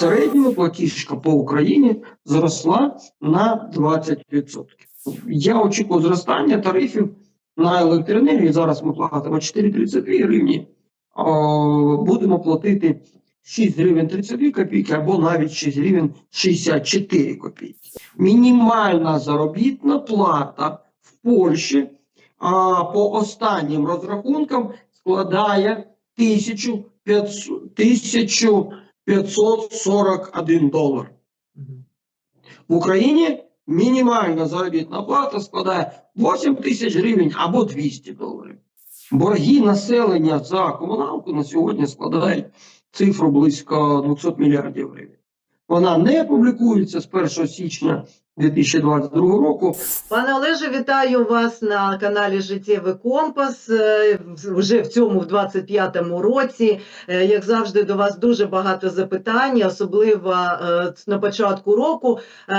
середньому платіжка по Україні зросла на 20%. Я очікую зростання тарифів на електроенергію. Зараз ми платимо 4,32 гривні. Будемо платити 6 гривень 32 копійки або навіть 6 гривень 64 копійки. Мінімальна заробітна плата в Польщі а, по останнім розрахункам складає 1500, 1541 долар. В Україні мінімальна заробітна плата складає 8 тисяч гривень або 200 доларів. Борги населення за комуналку на сьогодні складають цифру близько 200 мільярдів гривень. Вона не публікується з 1 січня 2022 року. Пане Олеже, вітаю вас на каналі Життєвий Компас. Е, Вже в цьому в 25-му році. Е, Як завжди, до вас дуже багато запитань, особливо е, на початку року.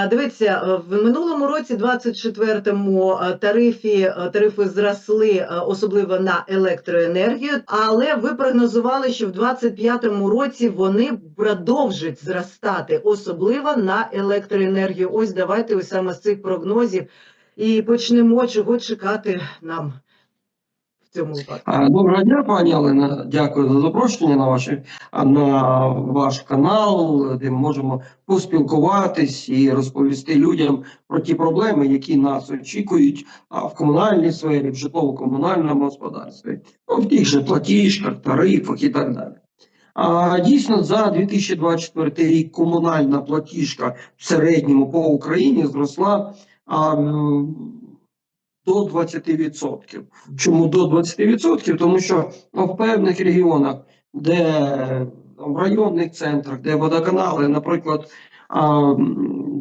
Дивіться, в минулому році, 24-му, е, тарифі тарифи зросли, особливо на електроенергію. Але ви прогнозували, що в 25-му році вони продовжать зростати, особливо на електроенергію. Ось давайте ось саме з цих прогнозів і почнемо чого чекати нам в цьому випадку. Доброго дня, пані Олена. Дякую за запрошення на ваш, на ваш канал, де ми можемо поспілкуватись і розповісти людям про ті проблеми, які нас очікують в комунальній сфері, в житлово-комунальному господарстві, ну, в тих же платіжках, тарифах і так далі. Дійсно, за 2024 рік комунальна платіжка в середньому по Україні зросла до 20%. Чому до 20%? Тому що ну, в певних регіонах, де в районних центрах, де водоканали, наприклад,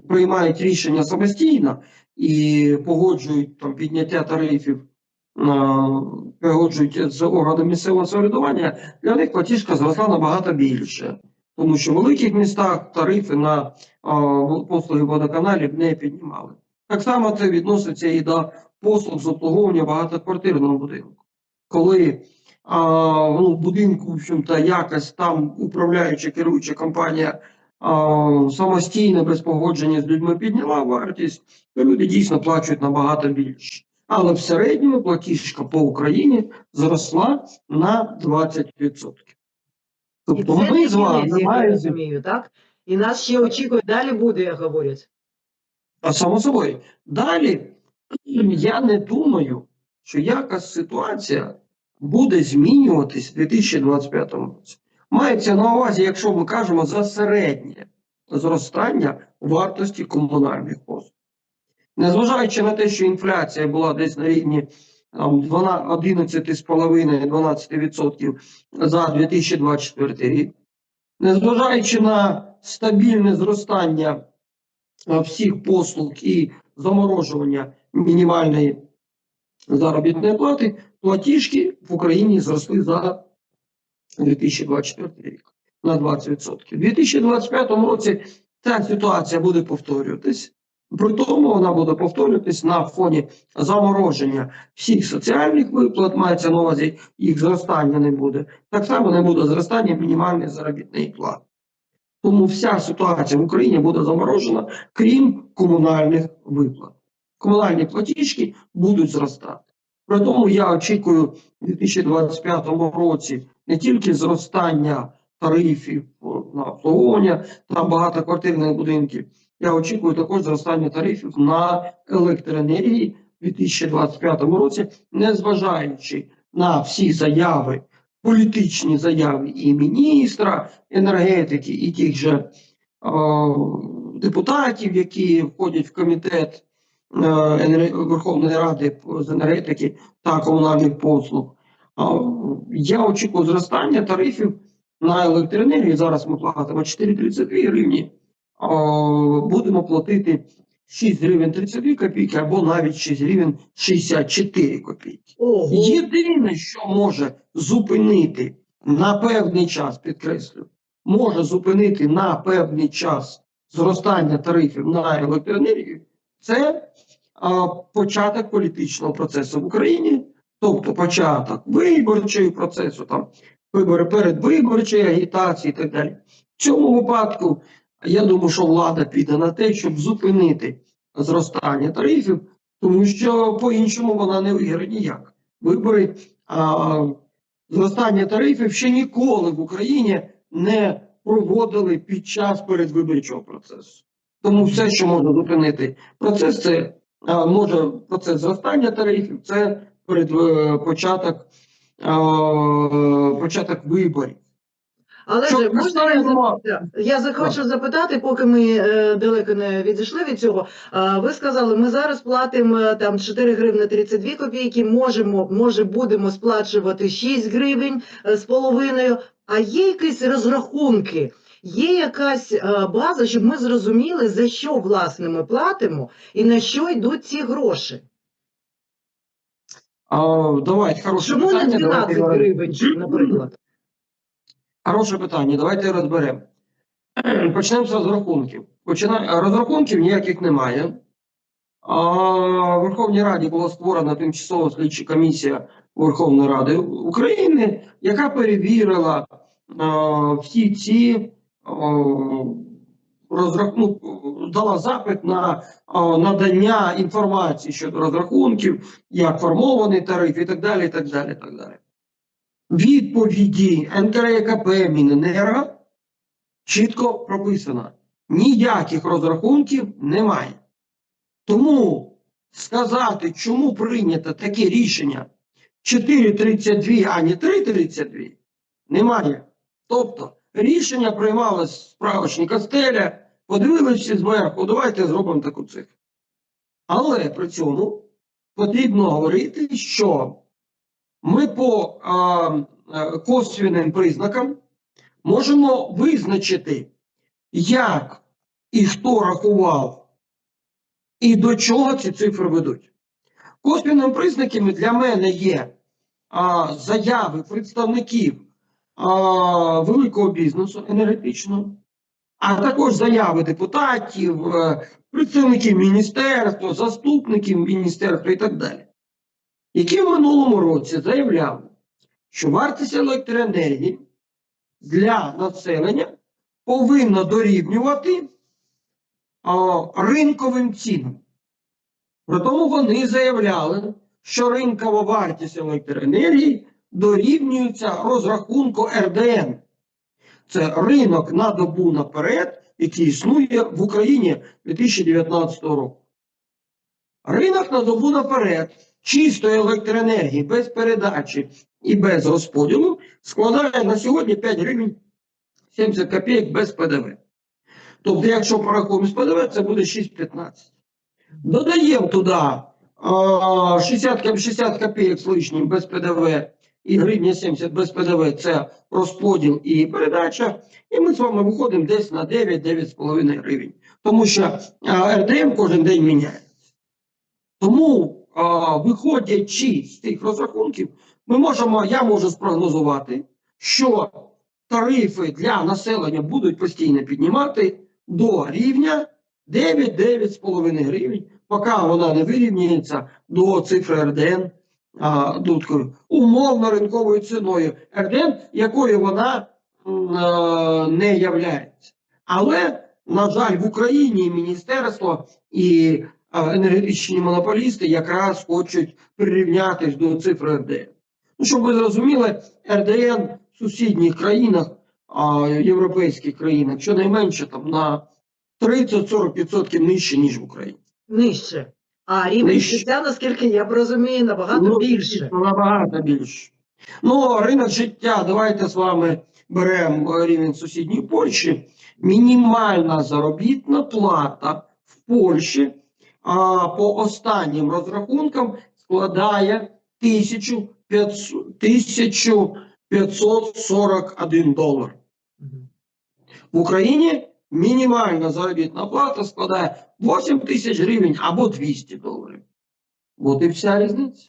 приймають рішення самостійно і погоджують там підняття тарифів, а, погоджують з органом місцевого самоврядування, для них платіжка зросла набагато більше. Тому що в великих містах тарифи на послуги водоканалів не піднімали. Так само це відноситься і до послуг з обслуговування багатоквартирного будинку. Коли а, ну, в будинку, в общем-то, якось там управляюча керуюча компанія а, самостійно без погодження з людьми підняла вартість, то люди дійсно плачуть набагато більше. Але в середньому платіжка по Україні зросла на 20%. Тобто і це ми з вами маємо розумію, так? І нас ще очікує, далі буде, як говорять. А само собою. Далі я не думаю, що якась ситуація буде змінюватись у 2025 році. Мається на увазі, якщо ми кажемо за середнє зростання вартості комунальних послуг. Незважаючи на те, що інфляція була десь на рівні 11,5-12% за 2024 рік, незважаючи на стабільне зростання всіх послуг і заморожування мінімальної заробітної плати, платіжки в Україні зросли за 2024 рік на 20%. У 2025 році ця ситуація буде повторюватись. При тому вона буде повторюватись на фоні замороження всіх соціальних виплат, мається на увазі їх зростання не буде. Так само не буде зростання мінімальної заробітної плати. Тому вся ситуація в Україні буде заморожена, крім комунальних виплат. Комунальні платіжки будуть зростати. При тому я очікую у 2025 році не тільки зростання тарифів на обслуговування та багатоквартирних будинків. Я очікую також зростання тарифів на електроенергії у 2025 році, незважаючи на всі заяви, політичні заяви і міністра енергетики, і тих же о, депутатів, які входять в комітет е, Верховної Ради з енергетики та комунальних послуг. А, Я очікую зростання тарифів на електроенергію. Зараз ми платимо 4,32 гривні. Будемо платити 6 гривень 32 копійки або навіть 6 гривень 64 копійки. Ого, Єдине, що може зупинити на певний час, підкреслю, може зупинити на певний час зростання тарифів на електроенергію, це а, початок політичного процесу в Україні, тобто початок виборчого процесу, там вибори передвиборчої агітації і так далі. В цьому випадку я думаю, що влада піде на те, щоб зупинити зростання тарифів, тому що по-іншому вона не виграє ніяк. Вибори а, зростання тарифів ще ніколи в Україні не проводили під час передвиборчого процесу. Тому все, що може зупинити процес, це а, може процес зростання тарифів, це перед е, початок, а, початок виборів. Але Що ж можна я, зап- я за- хочу запитати, поки ми е, далеко не відійшли від цього. Ви сказали, ми зараз платимо е, там 4 гривни 32 копійки, можемо, може будемо сплачувати 6 гривень е, з половиною. А є якісь розрахунки? Є якась е, база, щоб ми зрозуміли, за що власне ми платимо і на що йдуть ці гроші? А, давайте, хороше Чому не 12 давайте гривень, наприклад? Хороше питання, давайте розберемо. Почнемо з розрахунків. Почина... Розрахунків ніяких немає. В Верховній Раді була створена тимчасова слідча комісія Верховної Ради України, яка перевірила всі ці а, розрах... ну, дала запит на надання інформації щодо розрахунків, як формований тариф і так далі. І так далі, і так далі відповіді НКРЕКП Міненерго чітко прописано. Ніяких розрахунків немає. Тому сказати, чому прийнято таке рішення 4.32, а не 3.32, немає. Тобто рішення приймалось з справочника стеля, подивилися зверху, давайте зробимо таку цифру. Але при цьому потрібно говорити, що ми по е, косвенним признакам можемо визначити, як і хто рахував, і до чого ці цифри ведуть. Косвенними признаками для мене є а, заяви представників а, великого бізнесу енергетичного, а також заяви депутатів, е, представників міністерства, заступників міністерства і так далі які в минулому році заявляли, що вартість електроенергії для населення повинна дорівнювати а, ринковим цінам. При тому вони заявляли, що ринкова вартість електроенергії дорівнюється розрахунку РДН. Це ринок на добу наперед, який існує в Україні 2019 року. Ринок на добу наперед чистої електроенергії без передачі і без розподілу складає на сьогодні 5 гривень 70 копійок без ПДВ. Тобто, якщо порахуємо з ПДВ, це буде 6,15. Додаємо туди 60, коп- 60 копійок з лишнім без ПДВ і гривня 70 без ПДВ це розподіл і передача. І ми з вами виходимо десь на 9-9,5 гривень. Тому що РДМ кожен день міняється. Тому, виходячи з цих розрахунків, ми можемо, я можу спрогнозувати, що тарифи для населення будуть постійно піднімати до рівня 9-9,5 гривень, поки вона не вирівняється до цифри РДН такої умовно ринковою ціною РДН, якою вона не являється. Але, на жаль, в Україні міністерство і енергетичні монополісти якраз хочуть прирівнятись до цифри РДН. Ну, щоб ви зрозуміли, РДН в сусідніх країнах, а, європейських країнах, щонайменше там на 30-40% нижче, ніж в Україні. Нижче. А рівень Нижче. життя, наскільки я розумію, набагато Ну, більше. Набагато більше. Ну, ринок життя, давайте з вами беремо е, рівень сусідньої Польщі. Мінімальна заробітна плата в Польщі по останнім розрахункам складає 1541 долар. В Україні мінімальна заробітна плата складає 8 тисяч гривень або 200 доларів. От і вся різниця.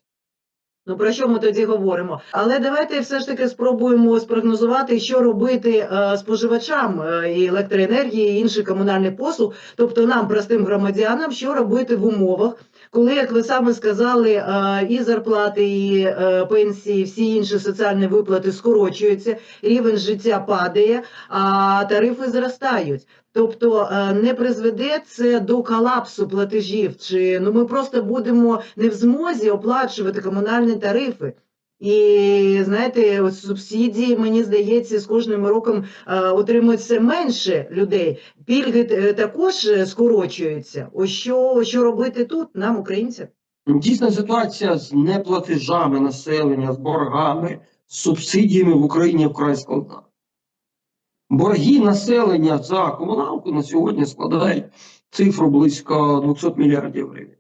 Ну про що ми тоді говоримо? Але давайте все ж таки спробуємо спрогнозувати, що робити е, споживачам е, і електроенергії, і інших комунальних послуг, тобто нам, простим громадянам, що робити в умовах, коли, як ви саме сказали, е, і зарплати, і пенсії, всі інші соціальні виплати скорочуються, рівень життя падає, а тарифи зростають. Тобто е, не призведе це до колапсу платежів, чи ну ми просто будемо не в змозі оплачувати комунальні тарифи. І знаєте, от субсидії, мені здається, з кожним роком е, отримують все менше людей. Пільги е, також скорочуються. Ось що, що робити тут, нам, українцям? Дійсна ситуація з неплатежами населення, з боргами, з субсидіями в Україні вкрай складна. Борги населення за комуналку на сьогодні складають цифру близько 200 мільярдів гривень.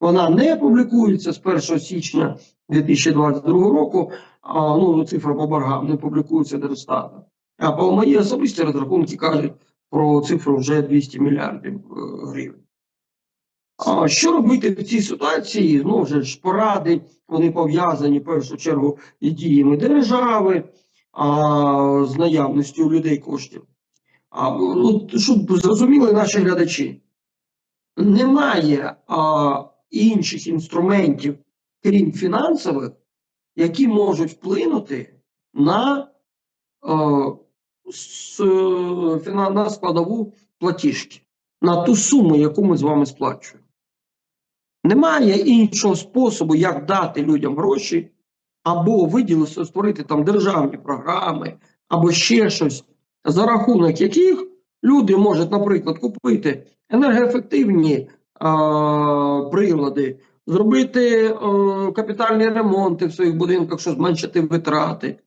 Вона не публікується з 1 січня 2022 року, а ну, цифра по боргам не публікується Держстатом. А по моїй особисті розрахунки кажуть про цифру вже 200 мільярдів е, гривень. А що робити в цій ситуації? Ну, вже ж поради, вони пов'язані в першу чергу і діями держави, а, з наявністю у людей коштів. А, ну, щоб зрозуміли наші глядачі, немає а, інших інструментів, крім фінансових, які можуть вплинути на, а, с, на складову платіжки, на ту суму, яку ми з вами сплачуємо. Немає іншого способу, як дати людям гроші, або виділити, створити там державні програми, або ще щось, за рахунок яких люди можуть, наприклад, купити енергоефективні а, прилади, зробити а, капітальні ремонти в своїх будинках, щоб зменшити витрати,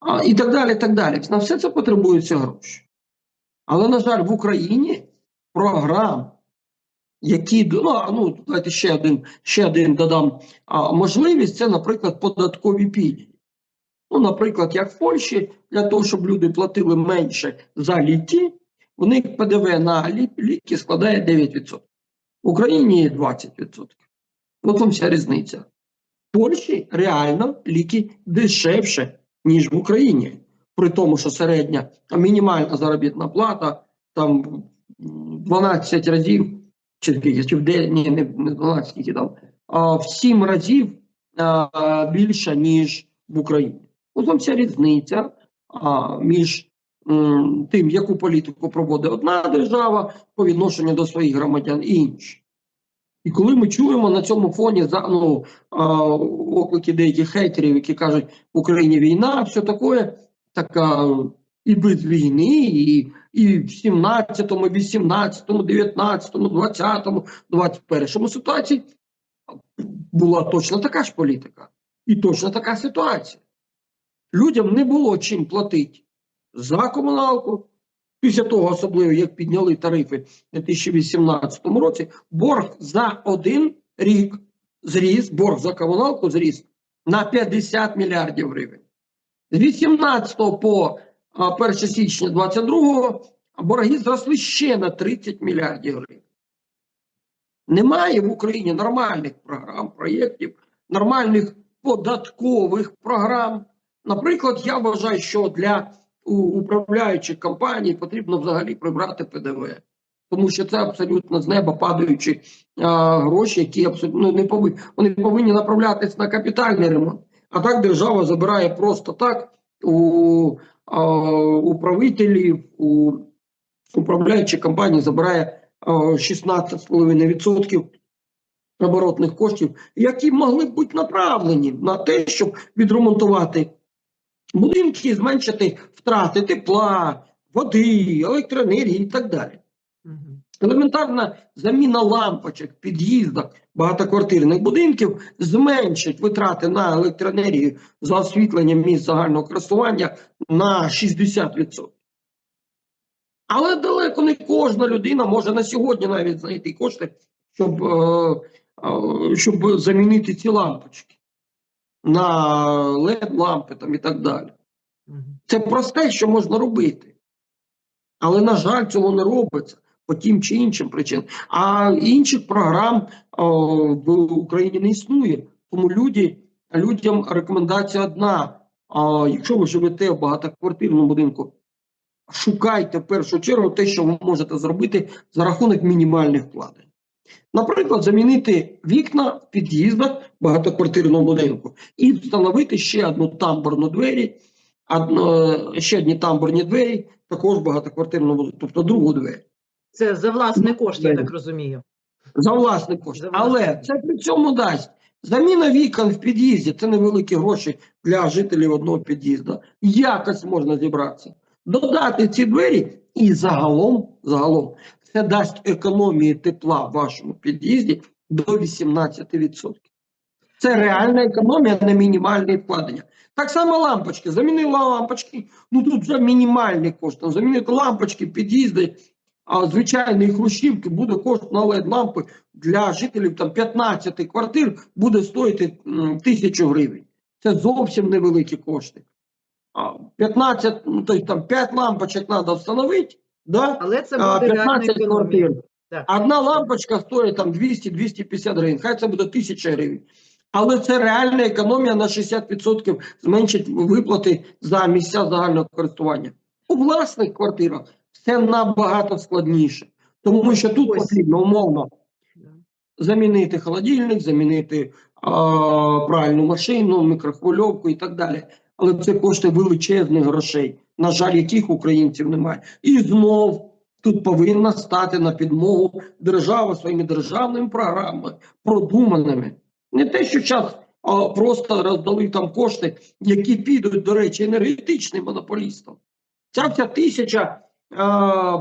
а, і так далі. так далі. На все це потребуються гроші. Але, на жаль, в Україні програм які ну, ну давайте ще один, ще один додам а, можливість. Це, наприклад, податкові пільги. Ну, наприклад, як в Польщі, для того, щоб люди платили менше за ліки, у них ПДВ на ліки складає 9%. В Україні 20%. От вам вся різниця. В Польщі реально ліки дешевше, ніж в Україні. При тому, що середня мінімальна заробітна плата там м, 12 разів чи скільки, чи в день, ні, не, не 12, скільки там, а в 7 разів а, більше, ніж в Україні. Ось вся різниця а, між м, тим, яку політику проводить одна держава по відношенню до своїх громадян і інші. І коли ми чуємо на цьому фоні за ну, а, оклики деяких хейтерів, які кажуть, в Україні війна, все таке, така і без війни, і, і в 17-му, 18-му, 19-му, 20-му, 21-му ситуації була точно така ж політика. І точно така ситуація. Людям не було чим платити за комуналку. Після того, особливо, як підняли тарифи в 2018 році, борг за один рік зріс, борг за комуналку зріс на 50 мільярдів гривень. З 18 по 1 січня 22-го борги зросли ще на 30 мільярдів гривень. Немає в Україні нормальних програм, проєктів, нормальних податкових програм. Наприклад, я вважаю, що для управляючих компаній потрібно взагалі прибрати ПДВ. Тому що це абсолютно з неба падаючі а, гроші, які абсолютно ну, не повинні, вони повинні направлятися на капітальний ремонт. А так держава забирає просто так у управителів, у управляючих компанії забирає 16,5% оборотних коштів, які могли б бути направлені на те, щоб відремонтувати будинки, зменшити втрати тепла, води, електроенергії і так далі. Елементарна заміна лампочок в під'їздах багатоквартирних будинків зменшить витрати на електроенергію за освітлення місць загального користування на 60%. Але далеко не кожна людина може на сьогодні навіть знайти кошти, щоб, е, е, щоб замінити ці лампочки на LED-лампи там і так далі. Це просте, що можна робити. Але, на жаль, цього не робиться по тим чи іншим причинам. А інших програм о, в Україні не існує. Тому люди людям рекомендація одна. А, якщо ви живете в багатоквартирному будинку, шукайте в першу чергу те, що ви можете зробити за рахунок мінімальних вкладень. Наприклад, замінити вікна в під'їздах багатоквартирного будинку і встановити ще одну тамбурну двері, одно, ще одні тамбурні двері, також багатоквартирного будинку, тобто другу двері. Це за власний кошт, я так розумію. За власний кошт. За власний Але це при цьому дасть. Заміна вікон в під'їзді це невеликі гроші для жителів одного під'їзду. Якось можна зібратися. Додати ці двері і загалом, загалом це дасть економії тепла в вашому під'їзді до 18%. Це реальна економія на мінімальні вкладення. Так само лампочки. Замінила лампочки, ну тут вже мінімальні кошти. Замінити лампочки, під'їзди, а звичайної хрущівки буде кошт на LED лампи для жителів там 15 квартир буде стоїти тисячу гривень. Це зовсім невеликі кошти. 15, ну тобто там 5 лампочок треба встановити, да? Але це буде 15 квартир. Так. Одна лампочка стоїть там 200-250 гривень, хай це буде 1000 гривень. Але це реальна економія на 60% зменшить виплати за місця загального користування. У власних квартирах все набагато складніше, тому що тут Ось. потрібно умовно замінити холодильник, замінити а, пральну машину, мікрохвильовку і так далі. Але це коштує величезних грошей, на жаль, яких українців немає. І знов тут повинна стати на підмогу держава своїми державними програмами, продуманими. Не те, що час а, просто роздали там кошти, які підуть, до речі, енергетичним монополістам. Ця вся тисяча,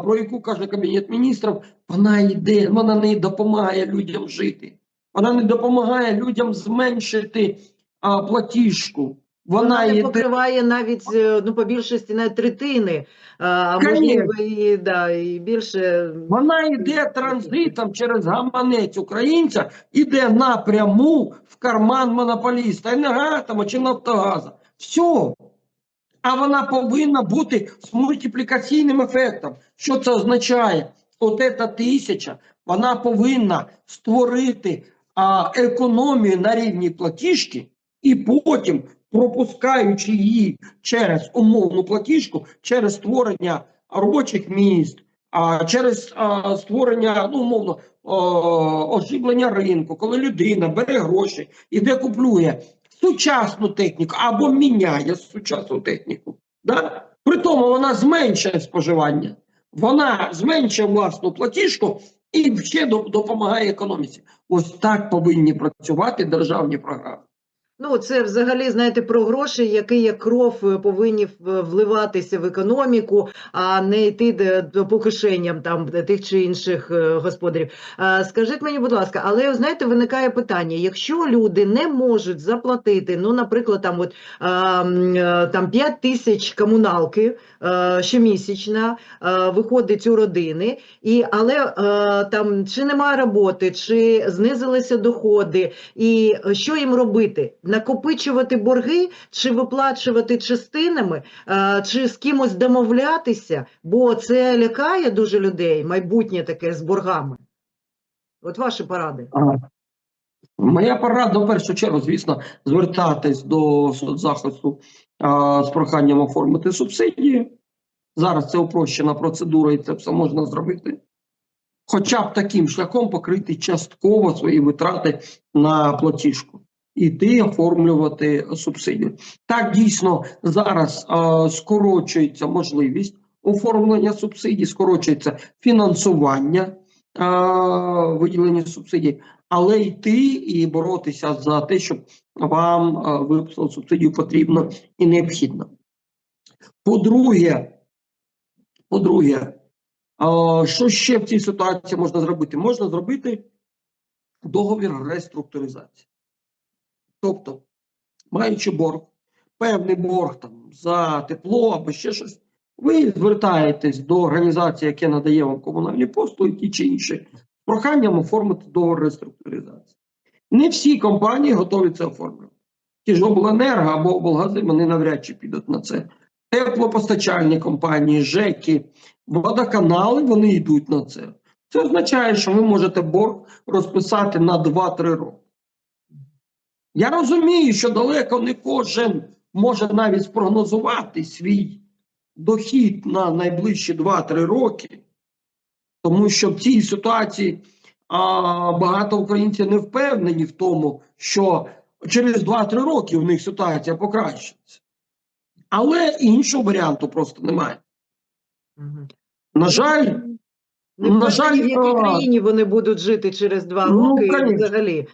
про яку каже Кабінет міністрів, вона йде, вона не допомагає людям жити. Вона не допомагає людям зменшити а, платіжку. Вона, Вона не йде покриває навіть е, ну, по більшості навіть третини, а, а можливо і, да, і більше. Вона йде транзитом через гаманець українця, іде напряму в карман монополіста, енергатома чи Нафтогаза. Все. А вона повинна бути з мультиплікаційним ефектом. Що це означає? От ця тисяча, вона повинна створити а, економію на рівні платіжки, і потім, пропускаючи її через умовну платіжку, через створення робочих місць, а через а, створення, ну, умовно, о, оживлення ринку, коли людина бере гроші і де куплює сучасну техніку або міняє сучасну техніку. Да? При тому вона зменшує споживання, вона зменшує власну платіжку і ще допомагає економіці. Ось так повинні працювати державні програми. Ну, це взагалі, знаєте, про гроші, які як кров е, повинні вливатися в економіку, а не йти по кишеням там тих чи інших е, господарів. Скажіть мені, будь ласка, але знаєте, виникає питання: якщо люди не можуть заплатити, ну, наприклад, там от е, там 5 тисяч комуналки е, щомісячно е, виходить у родини, і але е, там чи немає роботи, чи знизилися доходи, і е, що їм робити? Накопичувати борги, чи виплачувати частинами, е, чи з кимось домовлятися, бо це лякає дуже людей, майбутнє таке з боргами. От ваші поради. Моя порада в першу чергу, звісно, звертатись до соцзахисту а, з проханням оформити субсидії. Зараз це упрощена процедура, і це все можна зробити. Хоча б таким шляхом покрити частково свої витрати на платіжку. Іти оформлювати субсидію. Так дійсно зараз а, скорочується можливість оформлення субсидій, скорочується фінансування а, виділення субсидій, але йти і боротися за те, щоб вам а, виписали субсидію потрібно і необхідно. По-друге, по-друге, а, що ще в цій ситуації можна зробити? Можна зробити договір реструктуризації. Тобто, маючи борг, певний борг там за тепло або ще щось, ви звертаєтесь до організації, яка надає вам комунальні послуги, ті чи інші, з проханням оформити договір реструктуризації. Не всі компанії готові це оформлювати. Ті ж обленерго або облгази вони навряд чи підуть на це. Теплопостачальні компанії, ЖЕКи, водоканали вони йдуть на це. Це означає, що ви можете борг розписати на 2-3 роки. Я розумію, що далеко не кожен може навіть спрогнозувати свій дохід на найближчі 2-3 роки, тому що в цій ситуації а, багато українців не впевнені в тому, що через 2-3 роки в них ситуація покращиться. Але іншого варіанту просто немає. На жаль, на жаль, в якій країні вони будуть жити через два Ну, роки конечно. взагалі.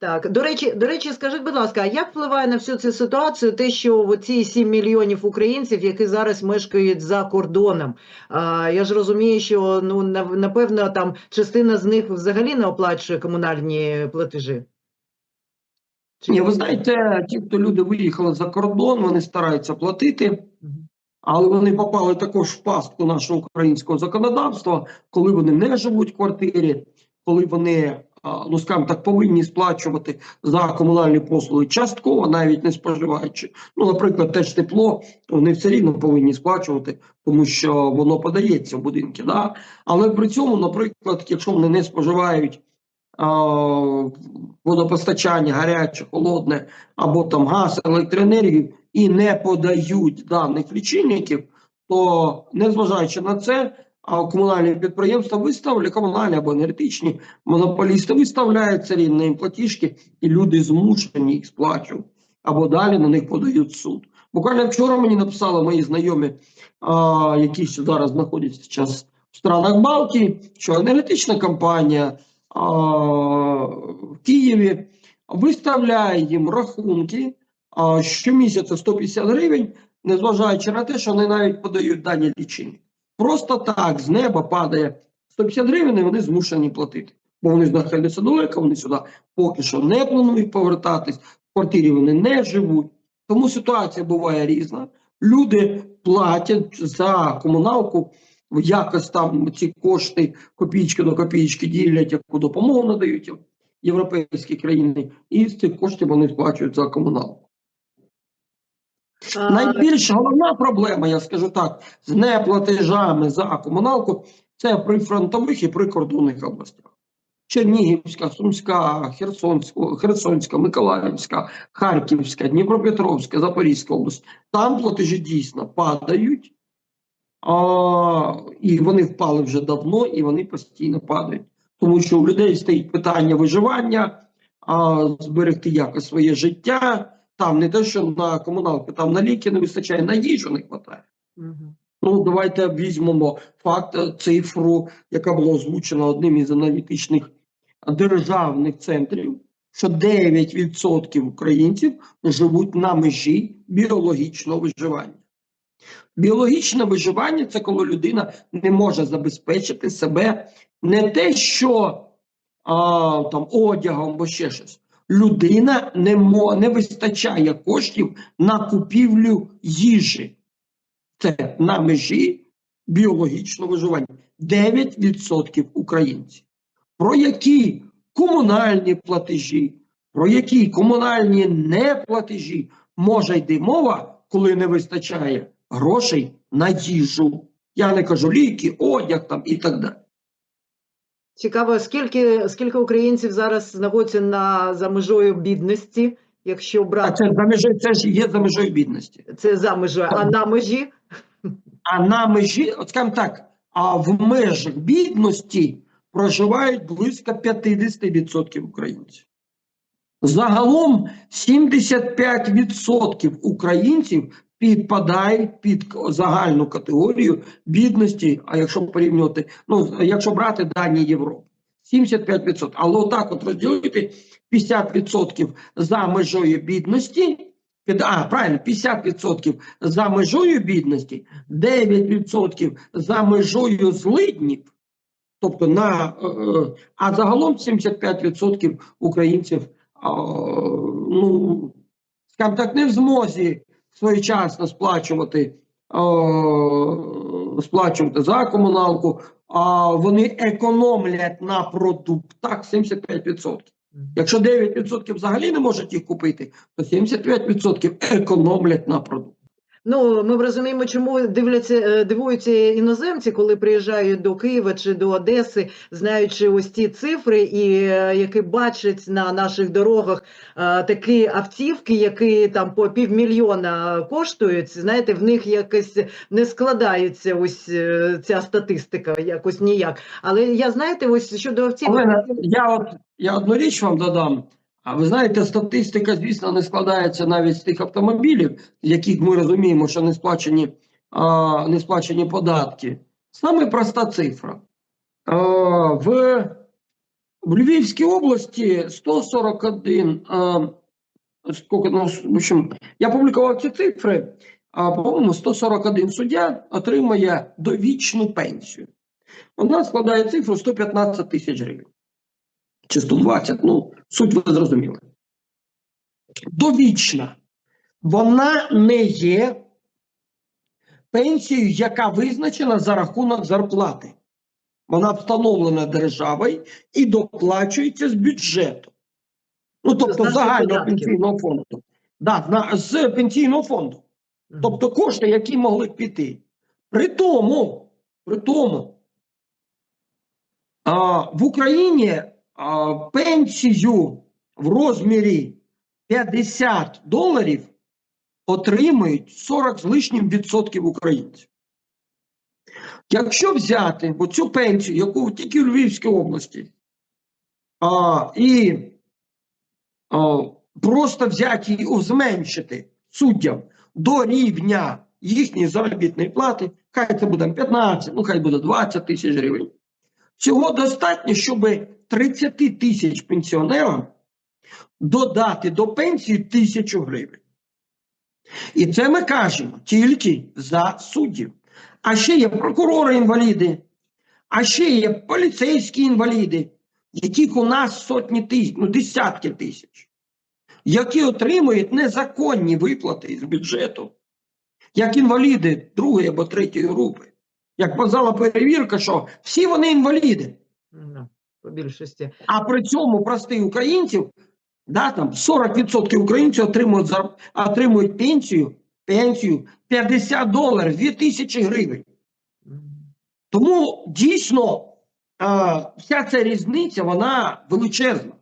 Так, до речі, до речі, скажіть, будь ласка, а як впливає на всю цю ситуацію те, що оці 7 мільйонів українців, які зараз мешкають за кордоном? А, я ж розумію, що ну напевно там частина з них взагалі не оплачує комунальні платежі. Чи ні, ви знаєте, ті, хто люди виїхали за кордон, вони стараються платити. Але вони попали також в пастку нашого українського законодавства, коли вони не живуть в квартирі, коли вони, ну скажімо так, повинні сплачувати за комунальні послуги частково, навіть не споживаючи. Ну, наприклад, теж тепло, вони все рівно повинні сплачувати, тому що воно подається в будинки. Да? Але при цьому, наприклад, якщо вони не споживають водопостачання, гаряче, холодне, або там газ, електроенергію, і не подають даних лічильників, то незважаючи на це, а комунальні підприємства виставлять, комунальні або енергетичні монополісти виставляють все рівно їм платіжки, і люди змушені їх сплачувати, або далі на них подають суд. Буквально вчора мені написали мої знайомі, а, які зараз знаходяться зараз в странах Балтії, що енергетична компанія а, в Києві виставляє їм рахунки а, щомісяця 150 гривень, незважаючи на те, що вони навіть подають дані лічильник. Просто так з неба падає 150 гривень, і вони змушені платити. Бо вони знаходяться далеко, вони сюди поки що не планують повертатись, в квартирі вони не живуть. Тому ситуація буває різна. Люди платять за комуналку, якось там ці кошти копійки до копійки ділять, яку допомогу надають європейські країни, і з цих коштів вони сплачують за комуналку. Найбільш головна проблема, я скажу так, з неплатежами за комуналку це при фронтових і прикордонних областях. Чернігівська, Сумська, Херсонська, Херсонська, Миколаївська, Харківська, Дніпропетровська, Запорізька область. Там платежі дійсно падають, а, і вони впали вже давно, і вони постійно падають. Тому що у людей стоїть питання виживання, а, зберегти якось своє життя. Там не те, що на комуналку, там на ліки не вистачає, на їжу не вистачає. мгм. Ну, давайте візьмемо факт, е, цифру, яка була озвучена одним із аналітичних державних центрів, що 9% українців живуть на межі біологічного виживання. Біологічне виживання це коли людина не може забезпечити себе не те, що а, там одягом або ще щось. Людина не, не вистачає коштів на купівлю їжі. Це на межі біологічного виживання. 9% українців. Про які комунальні платежі, про які комунальні неплатежі може йти мова, коли не вистачає грошей на їжу. Я не кажу ліки, одяг там і так далі. Цікаво, скільки, скільки українців зараз знаходяться на за межою бідності, якщо брати. А це за межою, це ж є за межою бідності. це за межою, а на межі А на межі, от скажімо так, а в межах бідності проживають близько 50% українців. Загалом 75% українців підпадають під загальну категорію бідності, а якщо порівнювати, ну якщо брати дані Європи, 75%. Але отак от розділити 50% за межою бідності, а правильно, 50% за межою бідності, 9% за межою злиднів, тобто на, е, е, а загалом 75% українців, ну, скажімо так, не в змозі своєчасно сплачувати, а, сплачувати за комуналку, а вони економлять на продуктах 75%. Якщо 9% взагалі не можуть їх купити, то 75% економлять на продукт. Ну, ми розуміємо, чому дивляться, е, дивуються іноземці, коли приїжджають до Києва чи до Одеси, знаючи ось ці цифри, і е, які бачать на наших дорогах е, такі автівки, які там по півмільйона коштують. Знаєте, в них якось не складається ось ця статистика, якось ніяк. Але я знаєте, ось щодо автівок. Олена, я от я одну річ вам додам. А ви знаєте, статистика, звісно, не складається навіть з тих автомобілів, яких ми розуміємо, що не сплачені, а, не сплачені податки. Саме проста цифра. А, в, в Львівській області 141. А, скільки, ну, в общем, я публікував ці цифри. А, по-моєму, 141 суддя отримує довічну пенсію. Вона складає цифру 115 тисяч гривень. Чи 120, ну, суть ви зрозуміли. Довічна. Вона не є пенсією, яка визначена за рахунок зарплати. Вона встановлена державою і доплачується з бюджету. Ну, тобто загального пенсійного фонду. Да, на, з пенсійного фонду. Тобто кошти, які могли б піти. При тому, при тому а, в Україні пенсію в розмірі 50 доларів отримують 40 з лишнім відсотків українців. Якщо взяти цю пенсію, яку тільки в Львівській області, а, і а, просто взяти і зменшити суддям до рівня їхньої заробітної плати, хай це буде 15, ну хай буде 20 тисяч гривень. Цього достатньо, щоб 30 тисяч пенсіонерам додати до пенсії тисячу гривень. І це ми кажемо тільки за суддів. А ще є прокурори-інваліди, а ще є поліцейські інваліди, яких у нас сотні тисяч, ну десятки тисяч, які отримують незаконні виплати з бюджету, як інваліди другої або третьої групи. Як показала перевірка, що всі вони інваліди. По більшості. А при цьому простих українців, да, там 40% українців отримують, зар- отримують пенсію, пенсію 50 доларів, 2000 гривень. Тому дійсно вся ця різниця вона величезна.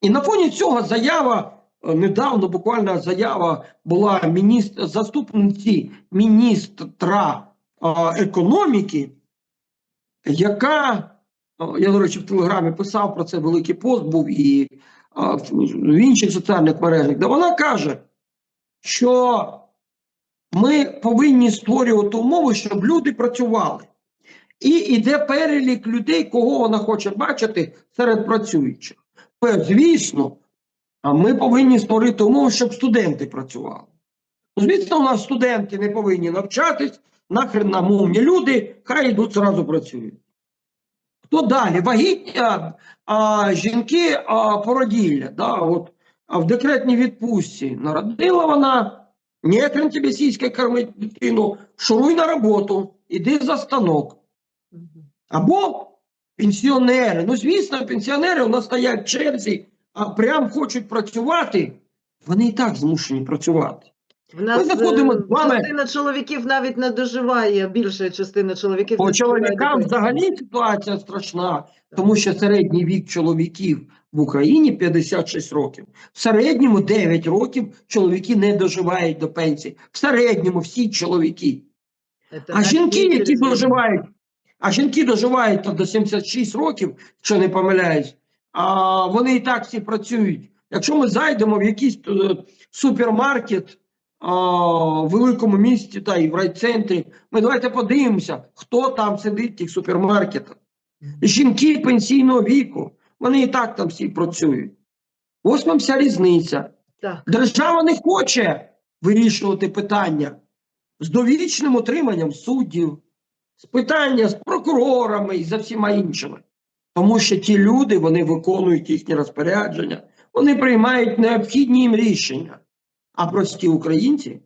І на фоні цього заява е, недавно, буквально заява була міністр, заступниці міністра економіки, яка, я, до речі, в Телеграмі писав про це великий пост був і в в інших соціальних мережах, де вона каже, що ми повинні створювати умови, щоб люди працювали. І йде перелік людей, кого вона хоче бачити серед працюючих. Е, Звісно, ми повинні створити умови, щоб студенти працювали. Звісно, у нас студенти не повинні навчатись, нахрен нам умні люди, хай йдуть зразу працюють. Хто далі? Вагітні а, жінки а, породілля. Да, от, а в декретній відпустці народила вона, нехрен тебе сіська кормить дитину, шуруй на роботу, іди за станок. Або пенсіонери. Ну, звісно, пенсіонери у нас стоять в черзі, а прям хочуть працювати. Вони і так змушені працювати. В нас заходимо е, з вами- частина чоловіків навіть не доживає, більша частина чоловіків По не чоловікам взагалі ситуація страшна, тому що середній вік чоловіків в Україні 56 років. В середньому 9 років чоловіки не доживають до пенсії. В середньому всі чоловіки. Це А жінки, які доживають, а жінки доживають там до 76 років, що не помиляюсь, а вони і так всі працюють. Якщо ми зайдемо в якийсь е, супермаркет в великому місті та й в райцентрі, ми давайте подивимося, хто там сидить в тих супермаркетах. Жінки пенсійного віку, вони і так там всі працюють. Ось вам вся різниця. Так. Держава не хоче вирішувати питання з довічним утриманням суддів, з питання з прокурорами і за всіма іншими. Тому що ті люди вони виконують їхні розпорядження, вони приймають необхідні їм рішення. А прості українці,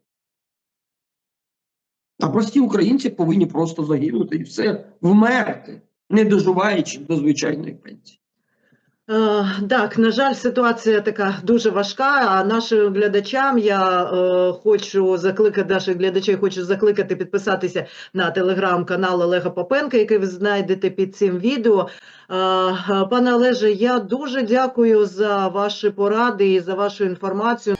а прості українці повинні просто загинути і все, вмерти, не доживаючи до звичайної пенсії. Е, Так, на жаль, ситуація така дуже важка. А нашим глядачам я е, хочу закликати наших глядачів, хочу закликати підписатися на телеграм-канал Олега Попенка, який ви знайдете під цим відео. Е, Пане Олеже, я дуже дякую за ваші поради і за вашу інформацію.